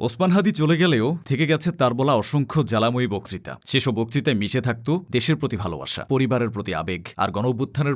ওসমান হাদি চলে গেলেও থেকে গেছে তার বলা অসংখ্য জ্বালাময়ী বক্তৃতা। সেসব বক্তৃতায় মিশে থাকত দেশের প্রতি ভালোবাসা, পরিবারের প্রতি আবেগ আর গণ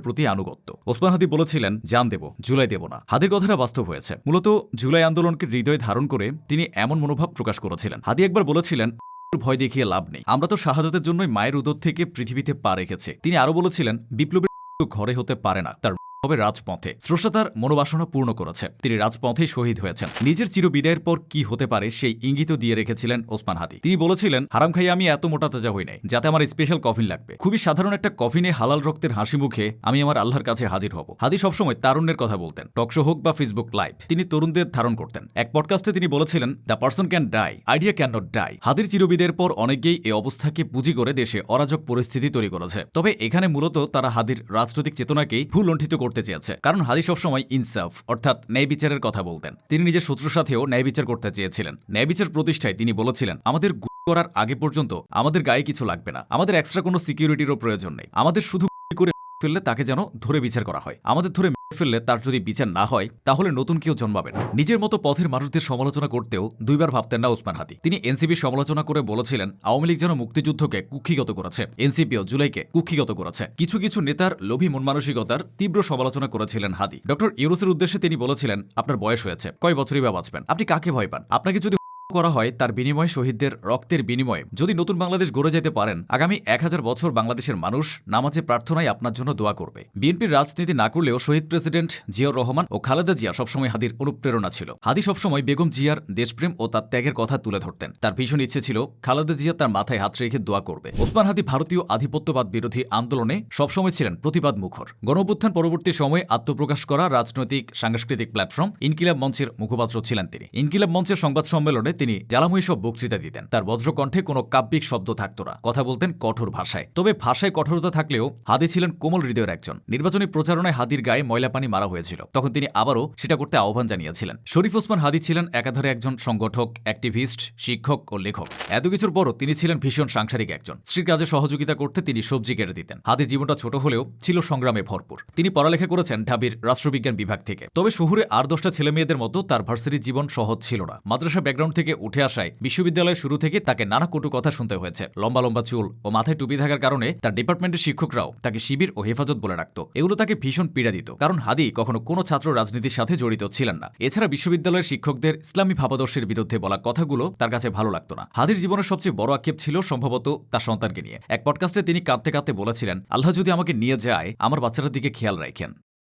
প্রতি আনুগত্য। ওসমান হাদি বলেছিলেন, জান দেব, জুলাই দেব না। হাদির কথাটা বাস্তব হয়েছে। মূলত জুলাই আন্দোলনকে হৃদয়ে ধারণ করে তিনি এমন মনোভাব প্রকাশ করেছিলেন। হাদি একবার বলেছিলেন ভয় দেখিয়ে লাভ নেই। আমরা তো শাহাদাতের জন্যই মায়ের উদর থেকে পৃথিবীতে পা রেখেছে। তিনি আরও বলেছিলেন, বিপ্লবের ঘরে হতে পারে না। তার হবে রাজপথে। স্রষ্টা মনোবাসনা পূর্ণ করেছে। তিনি রাজপথেই শহীদ হয়েছেন। নিজের চিরবিদায়ের পর কি হতে পারে সেই ইঙ্গিতও দিয়ে রেখেছিলেন ওসমান হাদি। তিনি বলেছিলেন, হারাম খাইয়ে আমি এত মোটা তাজা হই নাই, যাতে আমার স্পেশাল কফিন লাগবে। খুবই সাধারণ একটা কফিনে হালাল রক্তের হাসি মুখে আমি আমার আল্লাহর কাছে হাজির হব। হাদি সবসময় তারুণ্যের কথা বলতেন। টকশো হোক বা ফেসবুক লাইভ তিনি তরুণদের ধারণ করতেন। এক পডকাস্টে তিনি বলেছিলেন the person can die idea cannot die হাদির চিরবিদের পর অনেকেই এই অবস্থাকে পুঁজি করে দেশে অরাজক পরিস্থিতি তৈরি করেছে। তবে এখানে মূলত তারা হাদির রাজনৈতিক চেতনাকেই ভুলণ্ঠিত করতে চেয়েছে। কারণ হাদি সবসময় ইনসাফ, অর্থাৎ ন্যায় বিচারের কথা বলতেন। তিনি নিজের শত্রুর সাথেও ন্যায় বিচার করতে চেয়েছিলেন। ন্যায় বিচার প্রতিষ্ঠায় তিনি বলেছিলেন, আমাদের গুলি করার আগে পর্যন্ত আমাদের গায়ে কিছু লাগবে না। আমাদের এক্সট্রা কোনো সিকিউরিটিরও প্রয়োজন নেই। আমাদের শুধু করে ফেললে তাকে যেন ধরে বিচার করা হয়। আমাদের ধরে ফেললে তার যদি বিচার না হয়, তাহলে নতুন কেউ জন্মাবে না। নিজের মতো পথের মানুষদের সমালোচনা করতেও দুইবার ভাবতেন না ওসমান হাদি তিনি এনসিপির সমালোচনা করে বলেছিলেন, আওয়ামী লীগ যেন মুক্তিযুদ্ধকে কুক্ষিগত করেছে। এনসিপিও জুলাইকে কুক্ষিগত করেছে। কিছু কিছু নেতার লোভী মন মানসিকতার তীব্র সমালোচনা করেছিলেন হাদি ডক্টর ইউরোসের উদ্দেশ্যে তিনি বলেছিলেন, আপনার বয়স হয়েছে, কয় বছরই বা বাঁচবেন? আপনি কাকে ভয় পান? আপনাকে যদি করা হয় তার বিনিময়ে শহীদদের রক্তের বিনিময়ে। যদি নতুন বাংলাদেশ গড়ে যেতে পারেন, আগামী এক হাজার বছর বাংলাদেশের মানুষ নামাজে প্রার্থনায় আপনার জন্য দোয়া করবে। বিএনপির রাজনীতি না করলেও শহীদ প্রেসিডেন্ট জিয়াউর রহমান ও খালেদা জিয়া সবসময় হাদির অনুপ্রেরণা ছিল। হাদি সবসময় বেগম জিয়ার দেশপ্রেম ও তার ত্যাগের কথা তুলে ধরতেন। তার ভীষণ ইচ্ছে ছিল খালেদা জিয়া তার মাথায় হাত রেখে দোয়া করবে। ওসমান হাদি ভারতীয় আধিপত্যবাদ বিরোধী আন্দোলনে সবসময় ছিলেন প্রতিবাদ মুখর। গণঅভ্যুত্থান পরবর্তী সময়ে আত্মপ্রকাশ করা রাজনৈতিক সাংস্কৃতিক প্ল্যাটফর্ম ইনকিলাব মঞ্চের মুখপাত্র ছিলেন তিনি। ইনকিলাব মঞ্চের সংবাদ সম্মেলনে তিনি জ্বালাময়ী সব বক্তৃতা দিতেন। তার বজ্রকণ্ঠে কোনো কাব্যিক শব্দ থাকত না। কথা বলতেন কঠোর ভাষায়। তবে ভাষায় কঠোরতা থাকলেও হাদি ছিলেন কোমল হৃদয়ের একজন। নির্বাচনী প্রচারণায় হাদির গায়ে ময়লা পানি মারা হয়েছিল। তখন তিনি আবারও সেটা করতে আহ্বান জানিয়েছিলেন। শরীফ ওসমান হাদি ছিলেন একাধারে একজন সংগঠক, অ্যাক্টিভিস্ট, শিক্ষক ও লেখক। এত কিছুর পরও তিনি ছিলেন ভীষণ সাংসারিক একজন। স্ত্রীর কাজে সহযোগিতা করতে তিনি সবজি কেটে দিতেন। হাদির জীবনটা ছোট হলেও ছিল সংগ্রামে ভরপুর। তিনি পড়ালেখা করেছেন ঢাবির রাষ্ট্রবিজ্ঞান বিভাগ থেকে। তবে শহুরে আর দশটা ছেলেমেয়েদের মতো তার ভার্সিটির জীবন সহজ ছিল না। মাদ্রাসা ব্যাকগ্রাউন্ড থেকে উঠে আসায় বিশ্ববিদ্যালয়ের শুরু থেকে তাকে নানা কটু কথা শুনতে হয়েছে। লম্বা লম্বা চুল ও মাথায় টুপি থাকার কারণে তার ডিপার্টমেন্টের শিক্ষকরাও তাকে শিবির ও হেফাজত বলে রাখত। এগুলো তাকে ভীষণ পীড়া দিত। কারণ হাদি কখনো কোনো ছাত্র রাজনীতির সাথে জড়িত ছিলেন না। এছাড়া বিশ্ববিদ্যালয়ের শিক্ষকদের ইসলামী ভাবাদর্শের বিরুদ্ধে বলা কথাগুলো তার কাছে ভালো লাগতো না। হাদির জীবনের সবচেয়ে বড় আক্ষেপ ছিল সম্ভবত তার সন্তানকে নিয়ে। এক পডকাস্টে তিনি কাঁদতে কাঁদতে বলেছিলেন, আল্লাহ যদি আমাকে নিয়ে যায়, আমার বাচ্চাটার দিকে খেয়াল রাখেন।